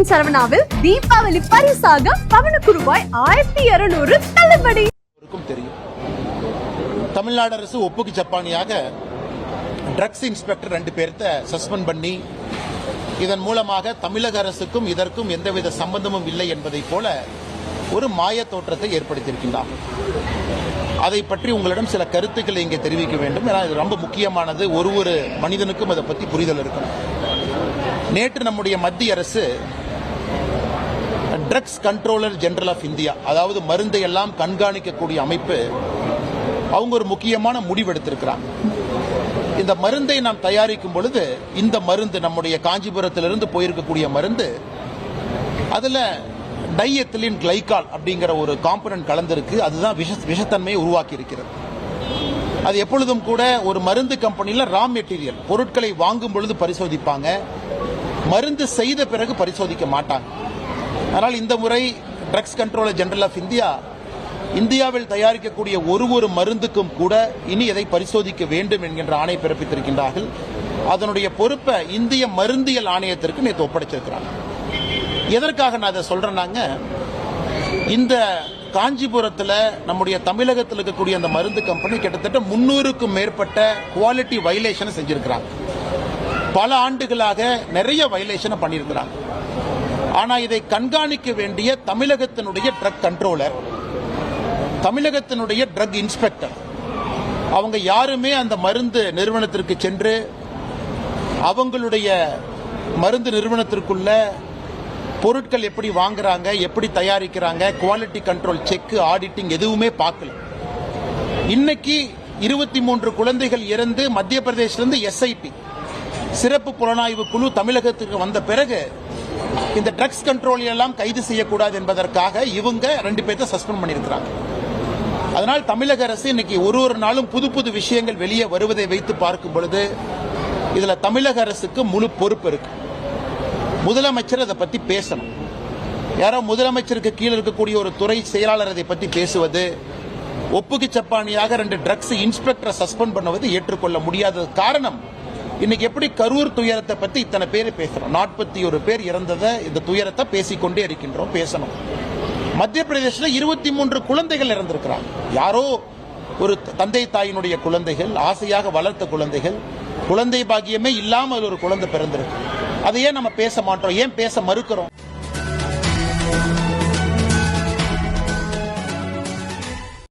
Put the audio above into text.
Junction சரவணாவில் Deepavali பரிசாக பவனுக்கு ரூபாய் ஆயிரத்தி இருநூறு தள்ளுபடி. தெரியும். தமிழ்நாடு அரசு ஒப்புக்கு ஜப்பானியாக ட்ரக்ஸ் இன்ஸ்பெக்டர் ரெண்டு பேர்த்த சஸ்பெண்ட் பண்ணி இதன் மூலமாக தமிழக அரசுக்கும் இதற்கும் எந்தவித சம்பந்தமும் இல்லை என்பதைப் போல ஒரு மாய தோற்றத்தை ஏற்படுத்தியிருக்கின்றார். அதை பற்றி உங்களிடம் சில கருத்துக்களை இங்கே தெரிவிக்க வேண்டும். ஏன்னா இது ரொம்ப முக்கியமானது. ஒரு ஒரு மனிதனுக்கும் அதை பற்றி புரிதல் இருக்கணும். நேற்று நம்முடைய மத்திய அரசு drugs controller general of India அதாவது மருந்தை எல்லாம் கண்காணிக்கக்கூடிய அமைப்பு அவங்க ஒரு முக்கியமான முடிவு எடுத்திருக்கிறாங்க. இந்த மருந்தை நாம் தயாரிக்கும் பொழுது இந்த மருந்து நம்முடைய காஞ்சிபுரத்திலிருந்து போயிருக்கக்கூடிய மருந்து அதில் டைஎத்திலின் கிளைகால் அப்படிங்கிற ஒரு காம்பனன்ட் கலந்திருக்கு. அதுதான் விஷ விஷத்தன்மையை உருவாக்கி இருக்கிறது அது எப்பொழுதும் கூட ஒரு மருந்து கம்பெனியில் ரா மெட்டீரியல் பொருட்களை வாங்கும் பொழுது பரிசோதிப்பாங்க. மருந்து செய்த பிறகு பரிசோதிக்க மாட்டாங்க. ஆனால் இந்த முறை drugs controller general of India இந்தியாவில் தயாரிக்கக்கூடிய ஒரு ஒரு மருந்துக்கும் கூட இனி இதை பரிசோதிக்க வேண்டும் என்கின்ற ஆணை பிறப்பித்திருக்கின்றார்கள். அதனுடைய பொறுப்பை இந்திய மருந்தியல் ஆணையத்திற்கு நேற்று ஒப்படைச்சிருக்கிறாங்க. எதற்காக நான் அதை சொல்றேன்னாங்க இந்த காஞ்சிபுரத்தில் நம்முடைய தமிழகத்தில் இருக்கக்கூடிய அந்த மருந்து கம்பெனி கிட்டத்தட்ட முன்னூறுக்கும் மேற்பட்ட குவாலிட்டி வயலேஷனை செஞ்சிருக்கிறாங்க. பல ஆண்டுகளாக நிறைய வயலேஷனை பண்ணியிருக்கிறாங்க. ஆனால் இதை கண்காணிக்க வேண்டிய தமிழகத்தினுடைய ட்ரக் கண்ட்ரோலர் தமிழகத்தினுடைய ட்ரக் இன்ஸ்பெக்டர் அவங்க யாருமே அந்த மருந்து நிறுவனத்திற்கு சென்று அவங்களுடைய மருந்து நிறுவனத்திற்குள்ள பொருட்கள் எப்படி வாங்குறாங்க எப்படி தயாரிக்கிறாங்க குவாலிட்டி கண்ட்ரோல் செக் ஆடிட்டிங் எதுவுமே பார்க்கல. இன்னைக்கு இருபத்தி மூன்று குழந்தைகள் இறந்து மத்திய பிரதேசிலிருந்து எஸ்ஐபி சிறப்பு புலனாய்வு குழு தமிழகத்துக்கு வந்த பிறகு இந்த ட்ரக்ஸ் கண்ட்ரோல் எல்லாம் கைது செய்யக்கூடாது என்பதற்காக இவங்க ரெண்டு பேர்த்த சஸ்பெண்ட் பண்ணியிருக்கிறாங்க. அதனால் தமிழக அரசு இன்னைக்கு ஒரு ஒரு நாளும் புது புது விஷயங்கள் வெளியே வருவதை வைத்து பார்க்கும் பொழுது இதில் தமிழக அரசுக்கு முழு பொறுப்பு இருக்கு. முதலமைச்சர் அதை பற்றி பேசணும். யாரோ முதலமைச்சருக்கு கீழே இருக்கக்கூடிய ஒரு துறை செயலாளர் அதை பற்றி பேசுவது ஒப்புக்கு சப்பானியாக ரெண்டு ட்ரக்ஸ் இன்ஸ்பெக்டரை சஸ்பெண்ட் பண்ணுவது ஏற்றுக்கொள்ள முடியாத காரணம் இன்னைக்கு எப்படி கரூர் துயரத்தை பத்தி இத்தனை பேர் பேசுறோம்? நாற்பத்தி ஒரு பேர் இறந்ததை இந்த துயரத்தை பேசிக்கொண்டே இருக்கின்றோம் பேசணும். மத்திய பிரதேசில் இருபத்தி மூன்று குழந்தைகள் இறந்திருக்கிறாங்க. யாரோ ஒரு தந்தை தாயினுடைய குழந்தைகள் ஆசையாக வளர்த்த குழந்தைகள் குழந்தை பாக்கியமே இல்லாமல் ஒரு குழந்தை பிறந்திருக்கு. அதை ஏன் நம்ம பேச மாட்டோம் ஏன் பேச மறுக்கிறோம்?